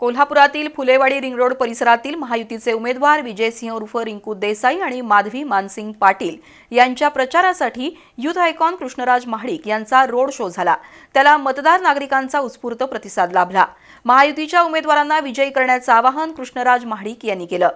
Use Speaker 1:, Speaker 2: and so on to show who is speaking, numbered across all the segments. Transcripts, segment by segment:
Speaker 1: कोल्हापुरातील Phulewadi ring road परिसरातील महायुतीचे उमेदवार विजयसिंह उर्फ रिंकू देसाई आणि माधवी मानसिंग पाटील यांच्या प्रचारासाठी युथ आयकॉन कृष्णराज महाडिक यांचा रोड शो झाला. त्याला मतदार नागरिकांचा उत्स्फूर्त प्रतिसाद लाभला. महायुतीच्या उमेदवारांना विजयी करण्याचं आवाहन कृष्णराज महाडिक यांनी केलं.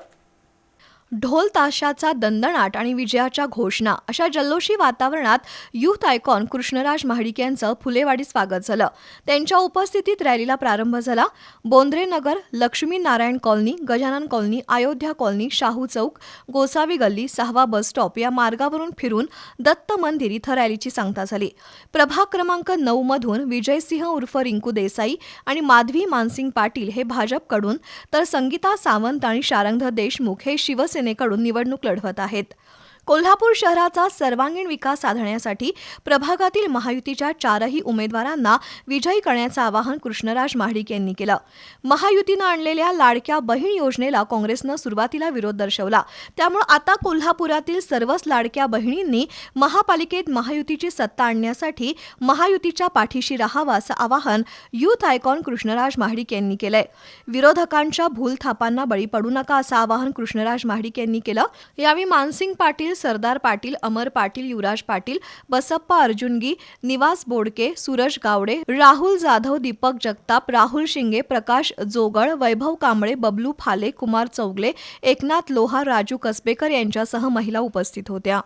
Speaker 2: ढोल ताशाचा दणदणाट आणि विजयाच्या घोषणा अशा जल्लोषी वातावरणात युथ आयकॉन कृष्णराज महाडिक यांचं फुलेवाडी स्वागत झालं. त्यांच्या उपस्थितीत रॅलीला प्रारंभ झाला. Bondre Nagar Laxmi Narayan colony Gajanan colony Ayodhya colony Shahu Chowk Gosavi Galli सहावा बस स्टॉप या मार्गावरून फिरून दत्त मंदिर इथं रॅलीची सांगता झाली. प्रभाग क्रमांक नऊ मधून विजयसिंह उर्फ रिंकू देसाई आणि माधवी मानसिंग पाटील हे भाजपकडून तर संगीता सावंत आणि शारंग देशमुख हे शिवसेनेकडून निवडणूक लढवत आहेत. कोल्हापूर शहराचा सर्वांगीण विकास साधण्यासाठी प्रभागातील महायुतीच्या चारही उमेदवारांना विजयी करण्याचं आवाहन कृष्णराज महाडिक यांनी केलं. महायुतीनं आणलेल्या लाडक्या बहीण योजनेला काँग्रेसनं सुरुवातीला विरोध दर्शवला. त्यामुळे आता कोल्हापुरातील सर्वच लाडक्या बहिणींनी महापालिकेत महायुतीची सत्ता आणण्यासाठी महायुतीच्या पाठीशी राहावा असं आवाहन युथ आयकॉन कृष्णराज महाडिक यांनी केलंय. विरोधकांच्या भूलथापांना बळी पडू नका असं आवाहन कृष्णराज महाडिक यांनी केलं. यावेळी मानसिंग पाटील पाटील सरदार पाटील अमर पाटील युवराज पाटील बसप्पा अर्जुनगी निवास बोडके सूरज गावडे राहुल जाधव दीपक जगताप राहुल शिंगे प्रकाश जोगळ वैभव कांबळे बबलू फाले कुमार चौगले एकनाथ लोहार राजू कसबेकर यांच्यासह महिला उपस्थित होत्या.